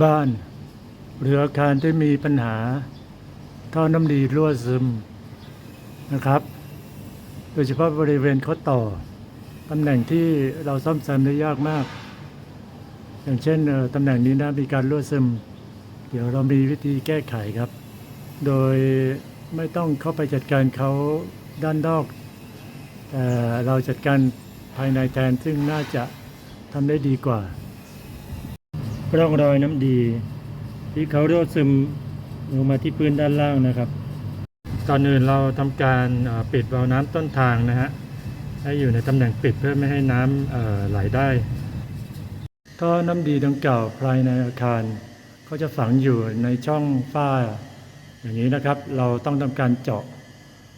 บ้าน หรืออาคารที่มีปัญหาท่อน้ำดีรั่วซึมนะครับ โดยเฉพาะบริเวณข้อต่อตำแหน่งที่เราซ่อมแซมได้ยากมาก อย่างเช่นตำแหน่งนี้นะมีการรั่วซึม เดี๋ยวเรามีวิธีแก้ไขครับ โดยไม่ต้องเข้าไปจัดการเขาด้านนอก แต่เราจัดการภายในแทนซึ่งน่าจะทำได้ดีกว่า ร่องรอยน้ำดี ที่เขารั่วซึมลงมาที่พื้นด้านล่างนะครับก่อนอื่นเราทำการปิดวาล์วน้ำต้นทางนะฮะให้อยู่ในตำแหน่งปิดเพื่อไม่ให้น้ำไหลได้ท่อน้ำดีดังกล่าวภายในอาคารก็จะฝังอยู่ในช่องฝ้า อย่างนี้นะครับ เราต้องทำการเจาะ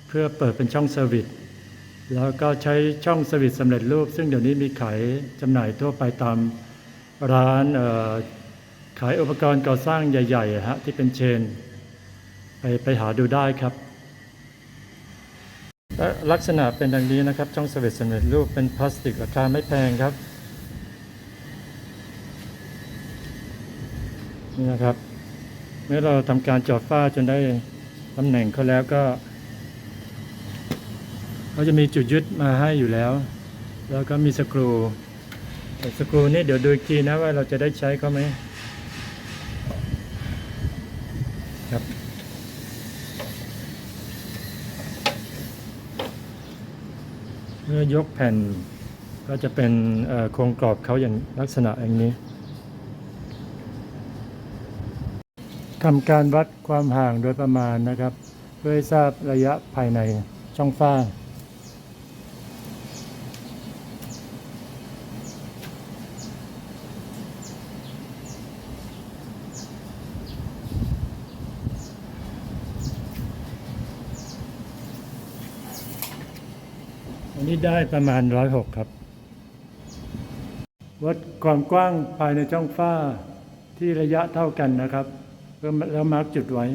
เพื่อเปิดเป็นช่องเซอร์วิสแล้วก็ใช้ช่องเซอร์วิสสำเร็จรูป ซึ่งเดี๋ยวนี้มีขายจำหน่ายทั่วไปตาม ร้านขายอุปกรณ์ก่อสร้างใหญ่ๆฮะที่เป็นเชน ไปไปหาดูได้ครับและลักษณะเป็นดังนี้นะครับ ช่องสวิตช์สำเร็จรูปเป็นพลาสติกราคาไม่แพงครับนี่นะครับ เมื่อเราทำการจอดฝ้าจนได้ตำแหน่งเขาแล้วก็เขาจะมีจุดยึดมาให้อยู่แล้ว แล้วก็มีสกรู สกรูนี่เดี๋ยวดูอีกทีนะว่าเราจะได้ใช้เขาไหมครับ เมื่อยกแผ่นก็จะเป็นโครงกรอบเขาอย่างลักษณะอย่างนี้ทำการวัดความห่างโดยประมาณนะครับ เพื่อให้ทราบระยะภายในช่องฝ้า นี้ได้ประมาณร้อยหกครับ วัดความกว้างภายในช่องฝ้าที่ระยะเท่ากันนะครับแล้วแล้วมาร์กจุดไว้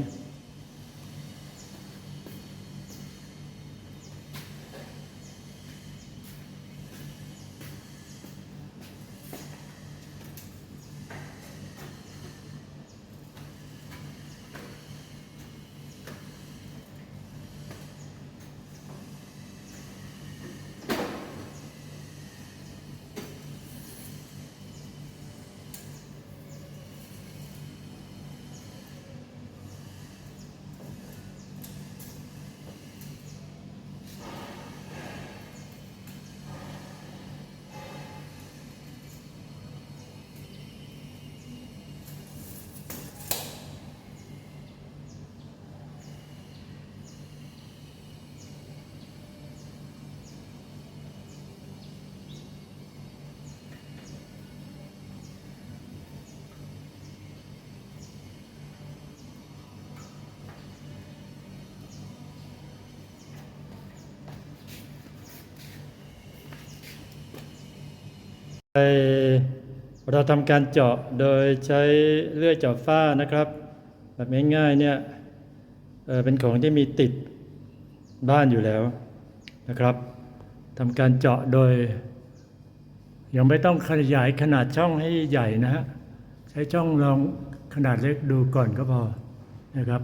เราทำการเจาะโดยใช้เลื่อยเจาะฝ้านะครับ แบบง่ายๆเนี่ยเเป็นของที่มีติดบ้านอยู่แล้วนะครับทำการเจาะโดย ยังไม่ต้องขยายขนาดช่องให้ใหญ่นะฮะใช้ช่องลองขนาดเล็กดูก่อนก็พอนะครับ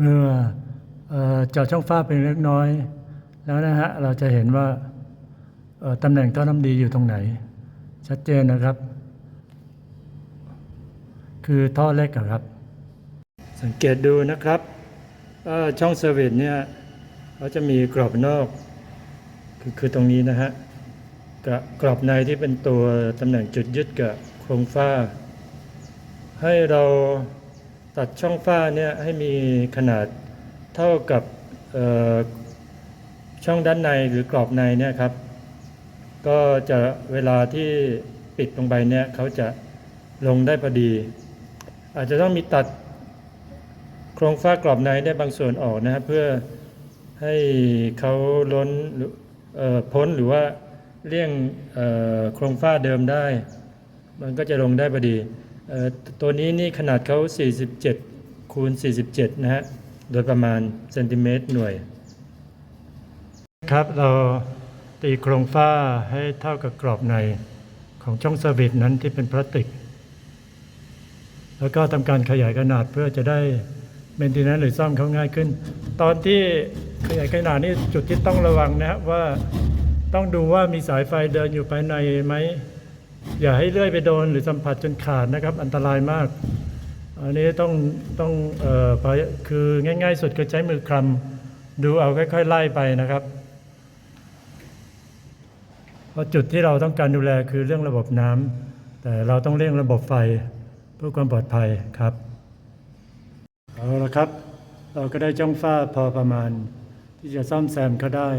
เมื่อเออเจาะช่องฝ้าเป็นเล็กน้อย แล้วนะฮะเราจะเห็นว่าตำแหน่งท่อน้ำดีอยู่ตรงไหน ชัดเจนนะครับ คือท่อเล็กครับ สังเกตดูนะครับช่องเซอร์วิสเนี่ยเขาจะมีกรอบนอก คือคือตรงนี้นะฮะกับกรอบในที่เป็นตัวตำแหน่งจุดยึดกับโครงฝ้า ให้เรา ตัดช่องฝ้าเนี่ยให้มีขนาดเท่ากับช่องด้านในหรือกรอบในเนี่ยครับ ก็จะเวลาที่ปิดลงไปเนี่ยเขาจะลงได้พอดี อาจจะต้องมีตัดโครงฝ้ากรอบในได้บางส่วนออกนะฮะเพื่อให้เขาล้นหรือพ้นหรือว่าเลี่ยงโครงฝ้าเดิมได้ มันก็จะลงได้พอดี ตัวนี้นี่ขนาดเขา 47 คูณ 47 นะฮะ โดยประมาณเซนติเมตรหน่วย ครับเราตีโครงฝ้าให้เท่ากับกรอบในของช่องเซอร์วิสนั้นที่เป็นพลาสติก แล้วก็ทำการขยายขนาดเพื่อจะได้เมนเทนแนนหรือซ่อมเขาง่ายขึ้น ตอนที่ขยายขนาดนี่จุดที่ต้องระวังนะครับว่าต้องดูว่ามีสายไฟเดินอยู่ภายในไหม อย่าให้เลื่อยไปโดนหรือสัมผัสจนขาดนะครับ อันตรายมาก อันนี้ต้องต้องเอ่อคือง่าย ๆ สุดก็ใช้มือคลำดูเอาค่อยๆไล่ไปนะครับเพราะจุดที่เราต้องการดูแลคือเรื่องระบบน้ำแต่เราต้องเร่งระบบไฟเพื่อความปลอดภัยครับเอาละครับ เราก็ได้จ้องฝ้าพอประมาณ ที่จะซ่อมแซมเขาได้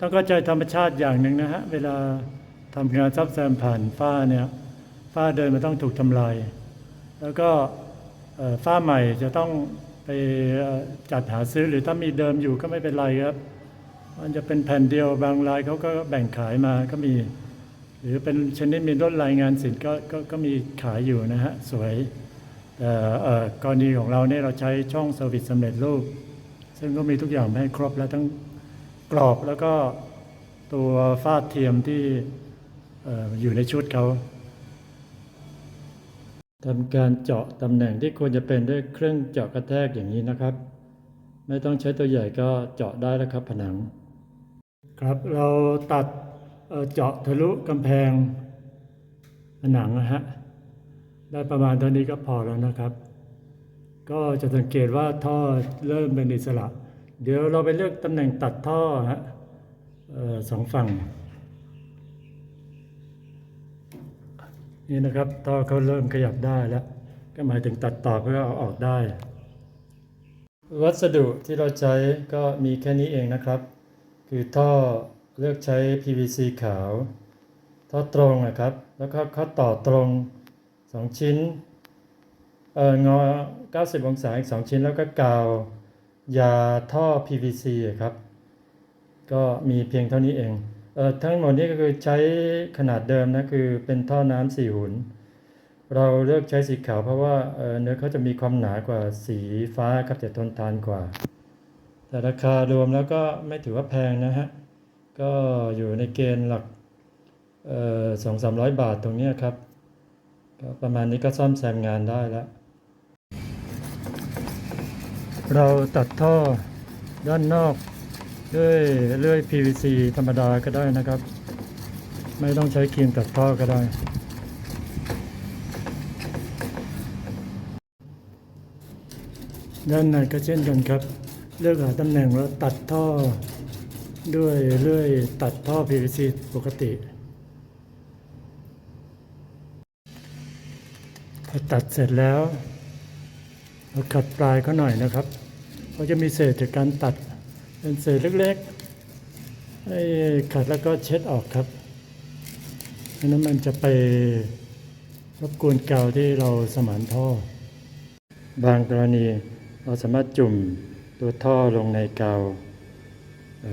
ต้องเข้าใจธรรมชาติอย่างหนึ่งนะฮะเวลา ทำงานซ่อมแซมผ่านฝ้าเนี่ยฝ้าเดินมันต้องถูกทำลาย แล้วก็ฝ้าใหม่จะต้องไปจัดหาซื้อหรือถ้ามีเดิมอยู่ก็ไม่เป็นไรครับ มันจะเป็นแผ่นเดียวบางรายเขาก็แบ่งขายมาก็มี หรือเป็นชนิดมีลดรายงานสินก็ก็ก็มีขายอยู่นะฮะ สวยแต่กรณีของเราเนี่ยเราใช้ช่องเซอร์วิสสำเร็จรูป ซึ่งก็มีทุกอย่างให้ครบแล้วทั้งกรอบแล้วก็ตัวฟาดเทียมที่ อยู่ในชุดเขาทำการเจาะตำแหน่งที่ควรจะเป็นด้วยเครื่องเจาะกระแทกอย่างนี้นะครับ ไม่ต้องใช้ตัวใหญ่ก็เจาะได้แล้วครับผนัง ครับเราตัดเจาะทะลุกำแพงผนังนะฮะได้ประมาณเท่านี้ก็พอแล้วนะครับ ก็จะสังเกตว่าท่อเริ่มเป็นอิสระ เดี๋ยวเราไปเลือกตำแหน่งตัดท่อฮะออสองฝั่ง นี่นะครับท่อเขาเริ่มขยับได้แล้ว ก็หมายถึงตัดต่อเพื่อเอาออกได้ วัสดุที่เราใช้ก็มีแค่นี้เองนะครับ คือท่อเลือกใช้ PVC ขาว ท่อตรงนะครับ แล้วก็เข้าต่อตรง 2 ชิ้นเอองอ 90 องศาอีก 2 ชิ้นแล้วก็กาวยาท่อ PVC ครับ ก็มีเพียงเท่านี้เอง ทั้งหมดนี้ก็คือใช้ขนาดเดิมนะคือเป็นท่อน้ำสี่หุนเราเลือกใช้สีขาวเพราะว่าเนื้อเขาจะมีความหนากว่าสีฟ้าครับแต่ทนทานกว่า แต่ราคารวมแล้วก็ไม่ถือว่าแพงนะฮะ ก็อยู่ในเกณฑ์หลักสองสามร้อยบาทตรงนี้ครับก็ประมาณนี้ก็ซ่อมแซมงานได้แล้ว เราตัดท่อด้านนอก ด้วยเลื่อย PVC ธรรมดาก็ได้นะครับ ไม่ต้องใช้ครีมตัดท่อก็ได้ ด้านในก็เช่นกันครับ เลือกหาตำแหน่งแล้วตัดท่อ ด้วยเลื่อยตัดท่อ PVC ปกติพอตัดเสร็จแล้วเราขัดปลายเขาหน่อยนะครับเขาจะมีเศษจากการตัด เป็นเศษเล็กๆให้ขัดแล้วก็เช็ดออกครับไม่นั้นมันจะไปรบกวนกาวที่เราสมานท่อ บางกรณีเราสามารถจุ่มตัวท่อลงในกาว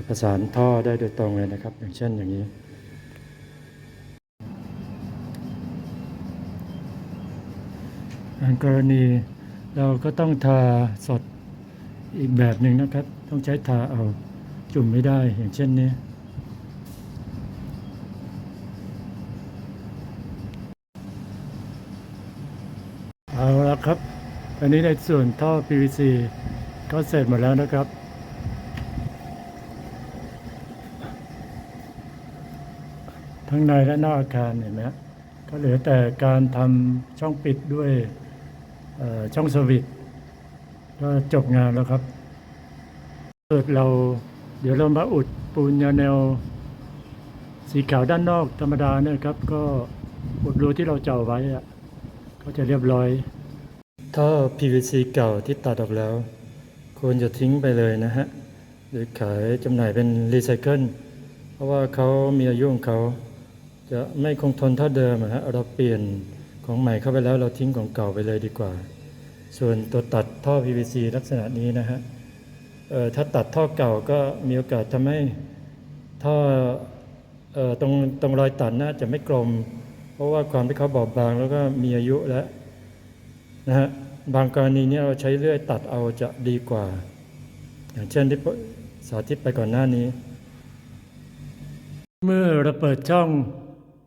ประสานท่อได้โดยตรงเลยนะครับ อย่างเช่นอย่างนี้บางกรณีเราก็ต้องทาสดอีกแบบหนึ่งนะครับ ต้องใช้ทาเอาจุ่มไม่ได้อย่างเช่นนี้ เอาละครับ อันนี้ในส่วนท่อ PVC ก็เสร็จหมดแล้วนะครับทั้งในและนอกอาคารเห็นไหมก็เหลือแต่การทำช่องปิดด้วยช่องสวิตก็จบงานแล้วครับ เกิดเราเดี๋ยวเรามาอุดปูนแนวสีขาวด้านนอกธรรมดาเนี่ยครับ ก็อุดรูที่เราเจาะไว้อะก็จะเรียบร้อย ท่อ PVC เก่าที่ตัดออกแล้ว ควรจะทิ้งไปเลยนะฮะหรือขายจำหน่ายเป็นรีไซเคิลเพราะว่าเขามีอายุของเขา จะไม่คงทนเท่าเดิมอะฮะเราเปลี่ยนของใหม่เข้าไปแล้วเราทิ้งของเก่าไปเลยดีกว่า ส่วนตัวตัดท่อ PVC ลักษณะนี้นะฮะ ถ้าตัดท่อเก่าก็มีโอกาสทำให้ท่อออตรงตรงรอยตัดน่าจะไม่กลม เพราะว่าความที่เขาบอบบางแล้วก็มีอายุแล้วนะฮะบางกรณีเนี่ยเราใช้เลื่อยตัดเอาจะดีกว่า อย่างเช่นที่สาธิตไปก่อนหน้านี้ เมื่อเราเปิดช่อง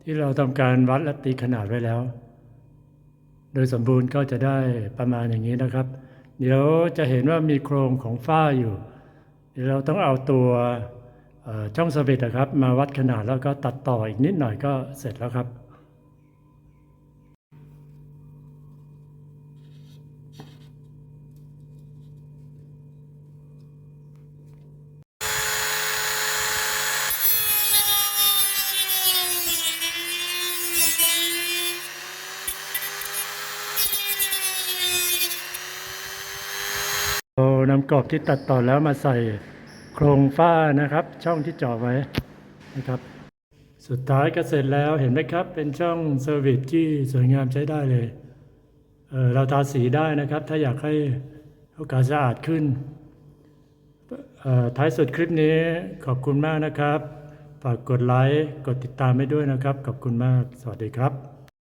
ที่เราทำการวัดและตีขนาดไว้แล้ว โดยสมบูรณ์ก็จะได้ประมาณอย่างนี้นะครับ เดี๋ยวจะเห็นว่ามีโครงของฝ้าอยู่ เดี๋ยวเราต้องเอาตัวช่องสวิตนะครับ มาวัดขนาดแล้วก็ตัดต่ออีกนิดหน่อยก็เสร็จแล้วครับ นำกรอบที่ตัดต่อแล้วมาใส่โครงฝ้านะครับ ช่องที่เจาะไว้นะครับ สุดท้ายก็เสร็จแล้วเห็นไหมครับ เป็นช่องเซอร์วิสที่สวยงามใช้ได้เลยเเราทาสีได้นะครับ ถ้าอยากให้โอกาสสะอาดขึ้น ท้ายสุดคลิปนี้ขอบคุณมากนะครับ ฝากกดไลค์ กดติดตามให้ด้วยนะครับ ขอบคุณมาก สวัสดีครับ